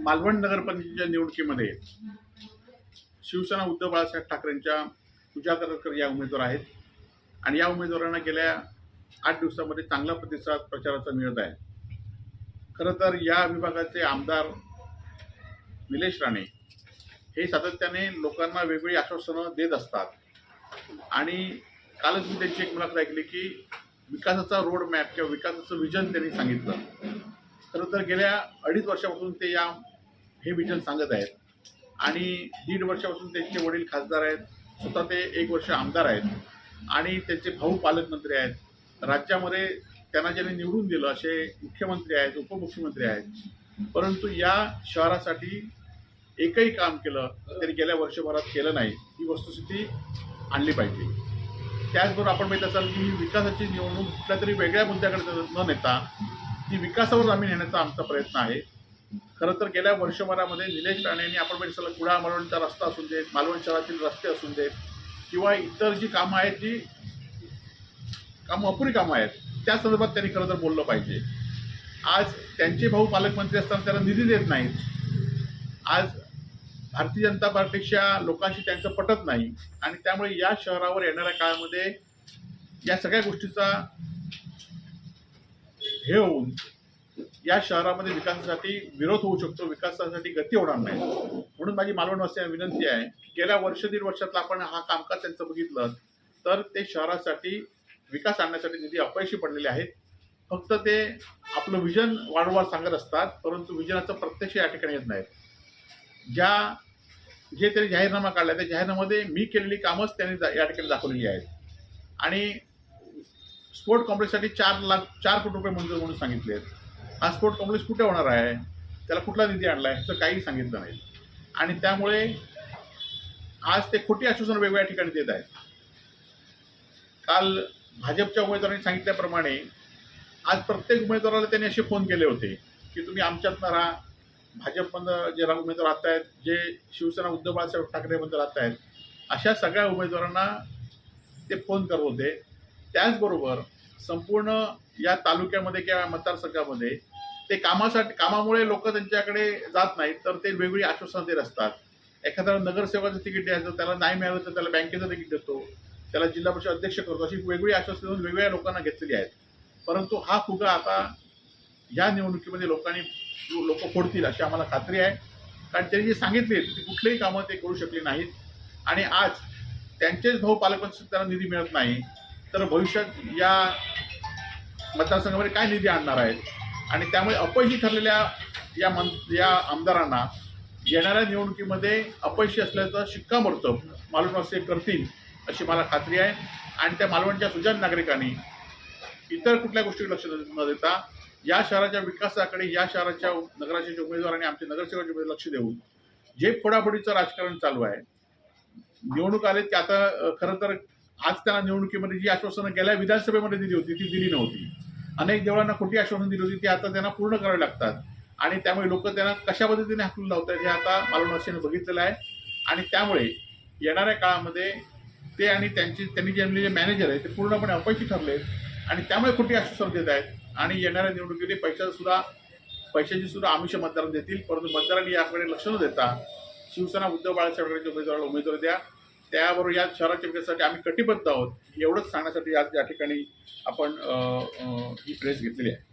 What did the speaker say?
मालवण नगरपालिकेच्या निवडणुकीमध्ये शिवसेना उद्धव बाळासाहेब ठाकरेंच्या पूजा करकर या उमेदवार आहेत. आणि या उमेदवारांना गेल्या आठ दिवसामध्ये चांगला प्रतिसाद प्रचाराचा मिळत आहे. खरं तर या विभागाचे आमदार निलेश राणे हे सातत्याने लोकांना वेगवेगळी आश्वासनं देत असतात. आणि कालच मी त्यांची एक मुलाखत ऐकली की विकासाचा रोड मॅप किंवा विकासाचं विजन त्यांनी सांगितलं. खरं तर गेल्या अडीच वर्षापासून ते या हे विजन सांगत आहेत. आणि दीड वर्षापासून त्यांचे वडील खासदार आहेत. स्वतः ते एक वर्ष आमदार आहेत. आणि त्यांचे भाऊ पालकमंत्री आहेत. राज्यामध्ये त्यांना ज्यांनी निवडून दिलं असे मुख्यमंत्री आहेत उपमुख्यमंत्री आहेत. परंतु या शहरासाठी एकही काम केलं त्यांनी गेल्या वर्षभरात केलं नाही. ही वस्तुस्थिती आणली पाहिजे. त्याचबरोबर आपण माहीत असाल की विकासाची निवडणूक कुठल्या तरी वेगळ्या मुद्द्याकडे न नेता ती विकासावर आम्ही नेण्याचा आमचा प्रयत्न आहे. खरं तर गेल्या वर्षभरामध्ये निलेश राणे यांनी आपण माहीत असाल कुडा मालवणचा रस्ता असून देत मालवण शहरातील रस्ते असून देत किंवा इतर जी कामं आहेत जी कामं अपुरी कामं आहेत त्या संदर्भात त्यांनी खरं तर बोललं पाहिजे. आज त्यांचे भाऊ पालकमंत्री असताना त्याला निधी देत नाहीत. आज भारतीय जनता पार्टीच्या लोकांशी त्यांचं पटत नाही. आणि त्यामुळे या शहरावर येणाऱ्या काळामध्ये या सगळ्या गोष्टीचा हे होऊन या शहरामध्ये विकासासाठी विरोध होऊ शकतो विकासासाठी गती होणार नाही. म्हणून माझी मालवणवासियांना विनंती आहे की गेल्या वर्ष दीड वर्षातला आपण हा कामकाज त्यांचं बघितलं तर ते शहरासाठी विकास आणण्यासाठी निधी अपयशी पडलेले आहेत. फक्त ते आपलं विजन वारंवार सांगत असतात परंतु विजनाचं प्रत्यक्ष या ठिकाणी येत नाहीत. ज्या जे त्यांनी जाहीरनामा काढला त्या जाहीरनाम्यामध्ये मी केलेली कामच त्यांनी जा- या ठिकाणी दाखवलेली आहेत. आणि स्पोर्ट कॉम्प्लेक्ससाठी चार लाख चार कोटी रुपये मंजूर म्हणून सांगितले आहेत. हा स्पोर्ट कॉम्प्लेक्स कुठे होणार आहे? त्याला कुठला निधी आणला आहे तर काही सांगितलं नाही. आणि त्यामुळे आज ते खोटी आश्वासन वेगवेगळ्या ठिकाणी देत आहेत. काल भाजपच्या उमेदवारांनी सांगितल्याप्रमाणे आज प्रत्येक उमेदवाराला त्यांनी असे फोन केले होते की तुम्ही आमच्यातनं राहा. भाजपमधनं जे उमेदवार राहत आहेत जे शिवसेना उद्धव बाळासाहेब ठाकरेबद्दल राहत आहेत अशा सगळ्या उमेदवारांना ते फोन करत होते. त्याचबरोबर संपूर्ण या तालुक्यामध्ये किंवा मतदारसंघामध्ये ते कामासाठी कामामुळे लोक त्यांच्याकडे जात नाहीत तर ते वेगवेगळी आश्वासनं देत असतात. एखाद्याला नगरसेवकाचं तिकीट द्यायचं त्याला नाही मिळालं तर त्याला बँकेचं तिकीट देतो त्याला जिल्हा परिषद अध्यक्ष करतो अशी वेगवेगळी आश्वासनं देऊन वेगवेगळ्या लोकांना घेतलेली आहेत. परंतु हा फुगा आता या निवडणुकीमध्ये लोकांनी लोक फोडतील अशी आम्हाला खात्री आहे. कारण त्यांनी जे सांगितले ती कुठलीही कामं ते करू शकली नाहीत. आणि आज त्यांचेच भाऊ पालकमंत्री त्यांना निधी मिळत नाही. तर भविष्यात या मतदारसंघामध्ये काय निधी आणणार आहेत? आणि त्यामुळे अपयशी ठरलेल्या या मन या आमदारांना येणाऱ्या निवडणुकीमध्ये अपयशी असल्याचं शिक्कामोर्तब मालवणवासी करतील अशी मला खात्री आहे. आणि त्या मालवणच्या सुजन नागरिकांनी इतर कुठल्या गोष्टीकडे लक्ष न देता या शहराच्या विकासाकडे या शहराच्या नगराचे उमेदवार आणि आमचे नगरसेवकांचे उमेदवार लक्ष देऊन जे फोडाफोडीचं राजकारण चालू आहे निवडणूक आले ते आता खरं तर आज त्यांना निवडणुकीमध्ये जी आश्वासनं गेल्या विधानसभेमध्ये दिली होती ती दिली नव्हती. अनेक देवळांना खोटी आश्वासन दिली होती ती आता त्यांना पूर्ण करावी लागतात. आणि त्यामुळे लोक त्यांना कशा पद्धतीने हाकलून लावतात हे आता मालवणवासियांनी बघितलेलं आहे. आणि त्यामुळे येणाऱ्या काळामध्ये ते आणि त्यांची त्यांनी जे मॅनेजर आहे ते पूर्णपणे अपयशी ठरले आणि त्यामुळे खोटी आश्वासन देत आहेत. आणि येणाऱ्या निवडणुकीने पैशाचं सुद्धा पैशाची सुद्धा आमिष मतदारांना देतील परंतु मतदारांनी याकडे लक्ष न देता शिवसेना उद्धव बाळासाहेब ठाकरेंच्या उमेदवाराला उमेदवार द्या. त्याबरोबर या शहराच्या विकासासाठी आम्ही कटिबद्ध आहोत एवढंच सांगण्यासाठी आज या ठिकाणी आपण ही प्रेस घेतलेली आहे.